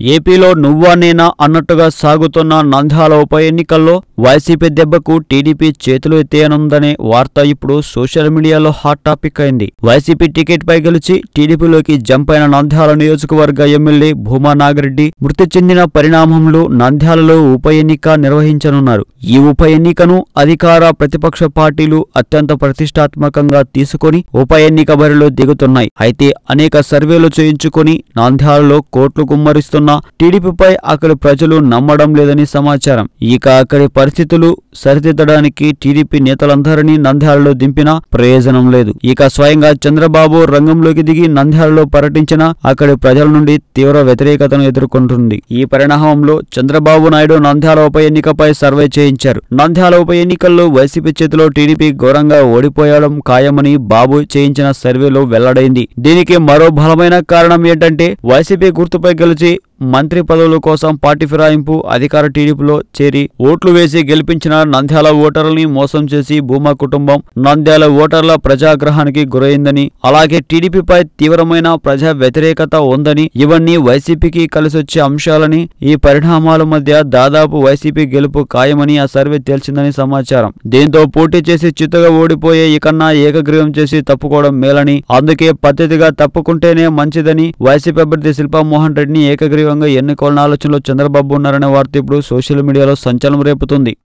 ఏపీలో నువ్వా నేనా అన్నట్టుగా సాగుతున్న నంద్యాల ఉప ఎన్నికల్లో వైసీపీ దెబ్బకు టీడీపీ చేతులు ఎత్తేయనుందనే వార్త ఇప్పుడు సోషల్ మీడియాలో హాట్ టాపిక్ అయింది. వైసీపీ టికెట్ పై గెలిచి టీడీపీలోకి జంప్ అయిన నంద్యాల నియోజకవర్గ ఎమ్మెల్యే భూమా నాగిరెడ్డి మృతి చెందిన పరిణామంలో నంద్యాలలో ఉప ఎన్నిక నిర్వహించనున్నారు. ఈ ఉప ఎన్నికను అధికార ప్రతిపక్ష పార్టీలు అత్యంత ప్రతిష్టాత్మకంగా తీసుకొని ఉప ఎన్నిక బరిలో దిగుతున్నాయి. అయితే అనేక సర్వేలు చేయించుకొని నంద్యాలలో కోట్లు కుమ్మరిస్తున్న టీడీపీపై అక్కడి ప్రజలు నమ్మడం లేదని సమాచారం. ఇక అక్కడి పరిస్థితులు సరిదిద్దడానికి టీడీపీ నేతలందరినీ నంద్యాలలో దింపినా ప్రయోజనం లేదు. ఇక స్వయంగా చంద్రబాబు రంగంలోకి దిగి నంద్యాలలో పర్యటించినా అక్కడి ప్రజల నుండి తీవ్ర వ్యతిరేకతను ఎదుర్కొంటుంది. ఈ పరిణామంలో చంద్రబాబు నాయుడు నంద్యాల ఉప ఎన్నికపై సర్వే చేయించారు. నంద్యాల ఉప ఎన్నికల్లో వైసీపీ చేతిలో టీడీపీ ఘోరంగా ఓడిపోయడం ఖాయమని బాబు చేయించిన సర్వేలో వెల్లడైంది. దీనికి మరో బలమైన కారణం ఏంటంటే వైసీపీ గుర్తుపై గెలిచి మంత్రి పదవుల కోసం పార్టీ ఫిరాయింపు అధికార టీడీపీలో చేరి ఓట్లు వేసి గెలిపించిన నంద్యాల ఓటర్లని మోసం చేసి భూమా కుటుంబం నంద్యాల ఓటర్ల ప్రజాగ్రహానికి గురైందని అలాగే టీడీపీపై తీవ్రమైన ప్రజా వ్యతిరేకత ఉందని ఇవన్నీ వైసీపీకి కలిసొచ్చే అంశాలని ఈ పరిణామాల మధ్య దాదాపు వైసీపీ గెలుపు ఖాయమని ఆ సర్వే తేల్చిందని సమాచారం. దీంతో పోటీ చేసి చిత్తుగా ఓడిపోయే ఇకన్నా ఏకగ్రీవం చేసి తప్పుకోవడం మేలని అందుకే పద్ధతిగా తప్పుకుంటేనే మంచిదని వైసీపీ అభ్యర్థి శిల్పా మోహన్ రెడ్డిని ఏకగ్రీవంగా ఎన్నుకోవాలన్న ఆలోచనలో చంద్రబాబు ఉన్నారనే వార్త ఇప్పుడు సోషల్ మీడియాలో సంచలనం రేపుతుంది.